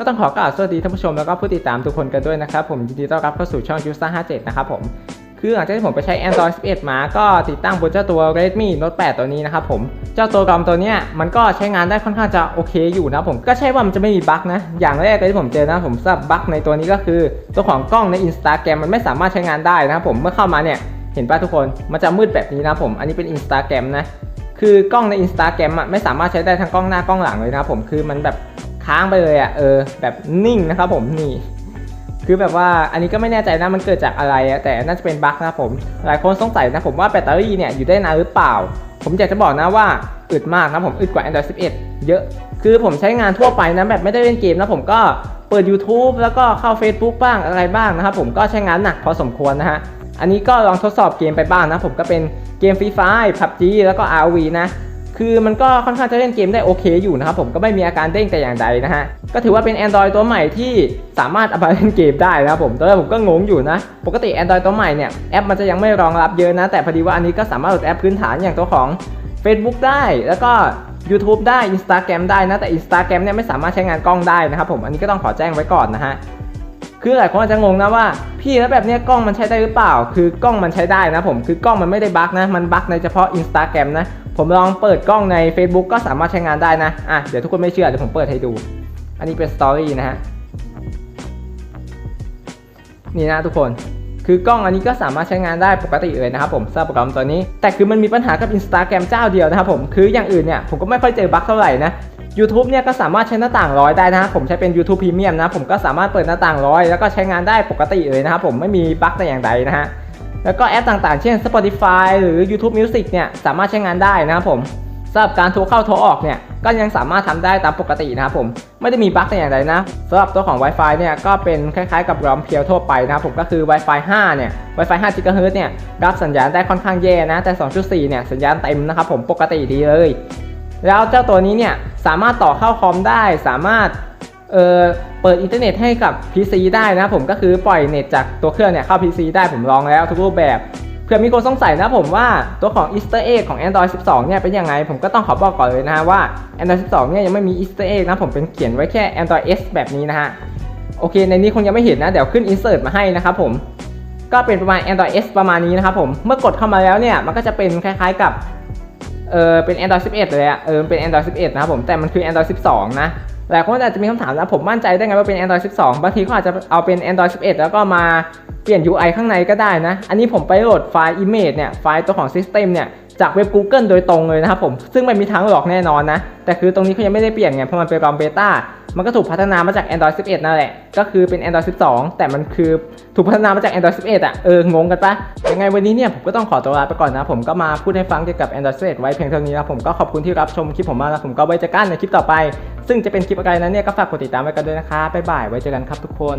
ก็ต้องขอกล่าวสวัสดีท่านผู้ชมแล้วก็ผู้ติดตามทุกคนกันด้วยนะครับผมยินดีต้อนรับเข้าสู่ช่อง u s a 57 นะครับผมคือหลังจากที่ผมไปใช้ Android 11 มา ก็ติดตั้งบนเจ้าตัว Redmi Note 8 ตัวนี้นะครับผม เจ้าตัวกรอมตัวเนี้ยมันก็ใช้งานได้ค่อนข้างจะโอเคอยู่นะผม ก็ใช่ว่ามันจะไม่มีบั๊กนะ อย่างแรกเลยที่ผมเจอนะผมทราบบั๊กในตัวนี้ก็คือ ตัวของกล้องใน Instagram มันไม่สามารถใช้งานได้นะครับผม เมื่อเข้ามาเนี่ย เห็นป่ะทุกคน มันจะมืดแบบนี้นะผม อันนี้เป็น Instagram นะ คือกล้องใน Instagram อะไม่สามารถใช้ได้ทั้งกล้องหน้ากล้องหลังเลยนะครับผม คือมันแบบ ค้างไปเลยอะเออแบบนิ่งนะครับผมนี่ คือแบบว่าอันนี้ก็ไม่แน่ใจนะมันเกิดจากอะไรอะแต่น่าจะเป็นบั๊กนะครับผมหลายคนสงสัยนะผมว่าแบตเตอรี่เนี่ยอยู่ได้นานหรือเปล่า ผมอยากจะบอกนะว่าอึดมากนะผมอึดกว่า Android 11 เยอะ คือผมใช้งานทั่วไปนะแบบไม่ได้เล่นเกมนะผมก็เปิด YouTube แล้วก็เข้า Facebook บ้างอะไรบ้างนะครับผมก็ใช้งานหนักพอสมควรนะฮะอันนี้ก็ลองทดสอบเกมไปบ้างนะผมก็เป็นเกมฟรีไฟ PUBG แล้วก็ RV นะ คือมันก็ค่อนข้างจะเล่นเกมได้โอเคอยู่นะครับผมก็ไม่มีอาการเด้งแต่อย่างใดนะฮะ ก็ถือว่าเป็น Android ตัวใหม่ที่สามารถเอาไปเล่นเกมได้นะครับผมตอนแรกผมก็งงอยู่นะ ปกติ Android ตัวใหม่เนี่ยแอปมันจะยังไม่รองรับเยอะนะ แต่พอดีว่าอันนี้ก็สามารถโหลดแอปพื้นฐานอย่างตัวของ Facebook ได้แล้วก็ YouTube ได้ Instagram ได้นะแต่ Instagram เนี่ยไม่สามารถใช้งานกล้องได้นะครับผมอันนี้ก็ต้องขอแจ้งไว้ก่อนนะฮะคือหลายคนอาจจะงงนะว่า พี่แล้วแบบนี้กล้องมันใช้ได้หรือเปล่า คือกล้องมันใช้ได้นะผมคือกล้องมันไม่ได้บั๊กนะ มันบั๊กในเฉพาะ Instagram นะ ผมลองเปิดกล้องใน Facebook ก็สามารถใช้งานได้นะ อะ เดี๋ยวทุกคนไม่เชื่อ เดี๋ยวผมเปิดให้ดู อันนี้เป็นสตอรี่นะฮะ นี่นะทุกคน คือกล้องอันนี้ก็สามารถใช้งานได้ปกติเลยนะครับผมสำหรับโปรแกรมตัวนี้ แต่คือมันมีปัญหากับ Instagram เจ้าเดียวนะครับผม คืออย่างอื่นเนี่ยผมก็ไม่ค่อยเจอบั๊กเท่าไหร่นะ YouTube เนี่ยก็สามารถใช้หน้าต่างร้อยได้นะผมใช้เป็น YouTube Premium นะ ผมก็สามารถเปิดหน้าต่างร้อยแล้วก็ใช้งานได้ปกติเลยนะครับผม ไม่มีบั๊กแต่อย่างใดนะฮะ แล้วก็แอปต่างๆ เช่น Spotify หรือ YouTube Music เนี่ยสามารถใช้งานได้นะครับผมสำหรับการโทรเข้าโทรออกเนี่ยก็ยังสามารถทำได้ตามปกตินะครับผมไม่ได้มีบั๊กแต่อย่างใดนะสำหรับตัวของ Wi-Fi เนี่ยก็เป็นคล้ายๆกับรอมเพียวทั่วไปนะครับผมก็คือ Wi-Fi 5 เนี่ย Wi-Fi 5 GHz เนี่ยรับสัญญาณได้ค่อนข้างแย่นะ แต่ 2.4 เนี่ยสัญญาณเต็มนะครับผมปกติดีเลย แล้วเจ้าตัวนี้เนี่ยสามารถต่อเข้าคอมได้สามารถ เเปิดอินเทอร์เน็ตให้กับ PC ได้นะผมก็คือปล่อยเน็ตจากตัวเครื่องเนี่ยเข้า PC ได้ผมลองแล้วทุกรูปแบบเพื่อมีคนสงสัยนะผมว่าตัวของ Easter egg ของ Android 12 เนี่ยเป็นยังไง ผมก็ต้องขอบอกก่อนเลยนะฮะว่า Android 12 เนี่ยยังไม่มี Easter egg นะผมเป็นเขียนไว้แค่ Android S แบบนี้นะฮะโอเค ในนี้คงยังไม่เห็นนะ เดี๋ยวขึ้น insert มาให้นะครับผมก็เป็นประมาณ Android S ประมาณนี้นะครับผมเมื่อกดเข้ามาแล้วเนี่ยมันก็จะเป็นคล้ายๆกับเออเป็น Android 11 เลยอะเออเป็น Android 11 นะครับผมแต่มันคือ Android 12 นะ หลายคนอาจจะมีคำถามนะผมมั่นใจได้ไงว่าเป็น Android 12 บางทีเขาอาจจะเอาเป็น Android 11 แล้วก็มา เปลี่ยน UI ข้างในก็ได้นะ อันนี้ผมไปโหลดไฟล์ image เนี่ย ไฟล์ตัวของ system เนี่ย จากเว็บ Google โดยตรงเลยนะครับผม ซึ่งไม่มีทางหลอกแน่นอนนะ แต่คือตรงนี้เขายังไม่ได้เปลี่ยนไง เพราะมันเป็นรอมเบต้า มันก็ถูกพัฒนามาจาก Android 11 นั่นแหละ ก็คือเป็น Android 12 แต่มันคือถูกพัฒนามาจาก Android 11 อะ เออ งงกันปะยังไงวันนี้เนี่ย ผมก็ต้องขอตัวลาไปก่อนนะ ผมก็มาพูดให้ฟังเกี่ยวกับ Android 11 ไว้เพียงเท่านี้นะ ผมก็ขอบคุณที่รับชมคลิปผมมากนะ ผมก็ไว้เจอกันในคลิปต่อไป ซึ่งจะเป็นคลิปอะไรนั้นเนี่ยก็ฝากกดติดตามไว้กันด้วยนะคะบ๊ายบายไว้เจอกันครับทุกคน